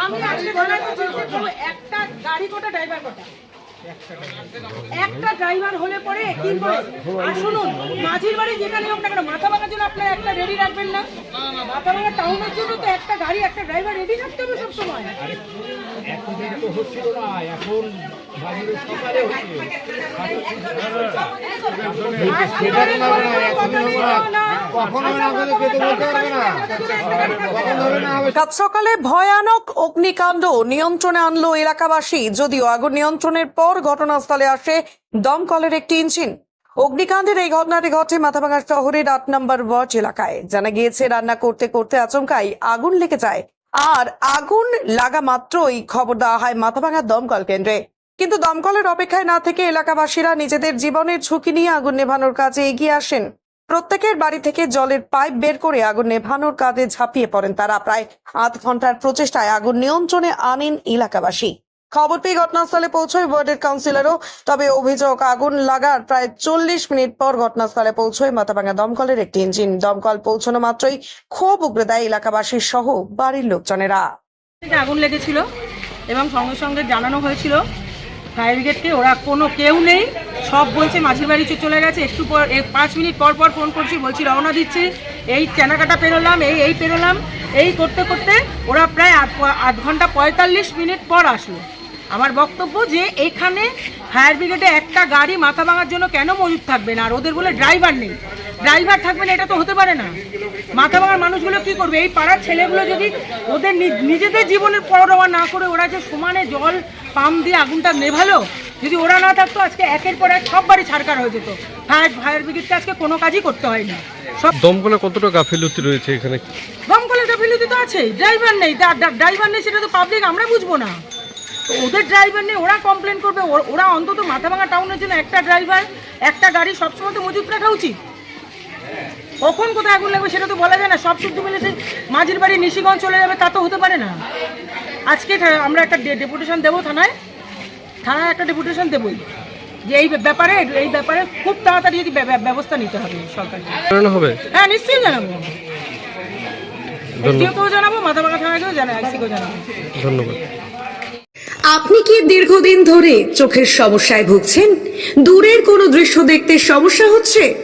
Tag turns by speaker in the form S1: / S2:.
S1: আমি একটা গাড়ি কটা ড্রাইভার কটা। একটা ড্রাইভার হলে পরে কি করে আর শুনুন মাঝির বাড়ি যেখানে হোক না কেন মাথা ভাঙার জন্য আপনারা একটা রেডি রাখবেন না। মাথা ভাঙা টাউনের জন্য তো একটা গাড়ি একটা ড্রাইভার রেডি রাখতে হবে সবসময়।
S2: এখন সকালে
S3: সকালে ভয়ানক অগ্নিকাণ্ড নিয়ন্ত্রণে আনলো এলাকাবাসী, যদিও আগুন নিয়ন্ত্রণের পর ঘটনাস্থলে আসে দমকলের একটি ইঞ্জিন। অগ্নিকাণ্ডের এই ঘটনাটি ঘটে মাথাভাঙা শহরের আট নম্বর ওয়ার্ড এলাকায়। জানা গিয়েছে, রান্না করতে করতে আচমকাই আগুন লেগে যায়, আর আগুন লাগা মাত্রই খবর দেওয়া হয় মাথাভাঙা দমকল কেন্দ্রে। কিন্তু দমকলের অপেক্ষায় না থেকে এলাকাবাসীরা নিজেদের জীবনের ঝুঁকি নিয়ে আগুন নেভানোর কাজে এগিয়ে আসেন। প্রত্যেকের বাড়ি থেকে জলের পাইপ বের করে আগুন নেভানোর কাজে ঝাঁপিয়ে পড়েন তারা। প্রায় আধ ঘণ্টার প্রচেষ্টায় আগুন নিয়ন্ত্রণে আনেন এলাকাবাসী। খবর পেয়ে ঘটনাস্থলে পৌঁছয় ওয়ার্ডের কাউন্সিলরও, তবে অভিযোগ, আগুন লাগার প্রায় চল্লিশ মিনিট পর ঘটনাস্থলে পৌঁছয় মাথাভাঙা দমকলের একটি ইঞ্জিন। দমকল পৌঁছানো মাত্রই ক্ষোভ উগড়ে দেয় এলাকাবাসী সহ বাড়ির লোকজনেরা।
S1: আগুন লেগেছিল এবং সঙ্গে সঙ্গে জানানো হয়েছিল। ফায়ার ব্রিগেডকে, ওরা কোনো কেউ নেই। সব বলছে মাঝির বাড়ি চলে গেছে, একটু পর পাঁচ মিনিট পর পর ফোন করছি, বলছি রওনা দিচ্ছি। এই কেনাকাটা পেরোলাম, এই এই পেরোলাম। এই করতে করতে ওরা প্রায় আধ ঘণ্টা পঁয়তাল্লিশ মিনিট পর আসলো। আমার বক্তব্য যে এখানে ফায়ার ব্রিগেডে একটা গাড়ি মাথা ভাঙার জন্য কেন মজুদ থাকবে না? আর ওদের বলে ড্রাইভার নেই। ড্রাইভার থাকবে না, এটা তো হতে পারে না। মাথা ভাঙার মানুষগুলো কি করবে? এই পাড়ার ছেলেগুলো যদি ওদের নিজেদের জীবনের পরোয়া না করে ওরা যে সমানে জল পাম্প দিয়ে আগুনটা নেভালো যদি ওরা না থাকতো আজকে একের পর এক সব বাড়ি ছাড়কার হয়ে যেত। ফায়ার ফায়ার ব্রিগেডকে আজকে কোনো কাজই করতে হয়নি সব
S4: দমকলে কতটা গাফিলতি রয়েছে এখানে?
S1: দমকলের গাফিলতি তো আছে ড্রাইভার নেই ড্রাইভার নেই সেটা তো পাবলিক আমরা বুঝব না। ওদের ড্রাইভার নেই ওরা কমপ্লেন করবে ওর- ওরা অন্তত মাথাভাঙা টাউনের জন্য একটা ড্রাইভার একটা গাড়ি সবসময় তো মজুত রাখা উচিত। কখন কোথায় আগুন লাগবে সেটা তো বলা যায় না সব শুদ্ধ মিলে সেই মাঝির বাড়ি নিশিগঞ্জ চলে যাবে তা তো হতে পারে না। আজকে আমরা একটা ডেপুটেশন দেবো থানায়। থানায় একটা ডেপুটেশন দেবই। যে এই ব্যাপারে এই ব্যাপারে খুব তাড়াতাড়ি যদি ব্যবস্থা নিতে হবে সরকারকে।
S4: হবে?
S1: হ্যাঁ নিশ্চয়ই জানাব। এসডিওকেও জানাব মাথাভাঙা থানাকেও জানাব আইসিকেও জানাব।
S4: ধন্যবাদ।
S3: আপনি কি দীর্ঘদিন ধরে চোখের সমস্যায় ভুগছেন? দূরের কোনো দৃশ্য দেখতে সমস্যা হচ্ছে?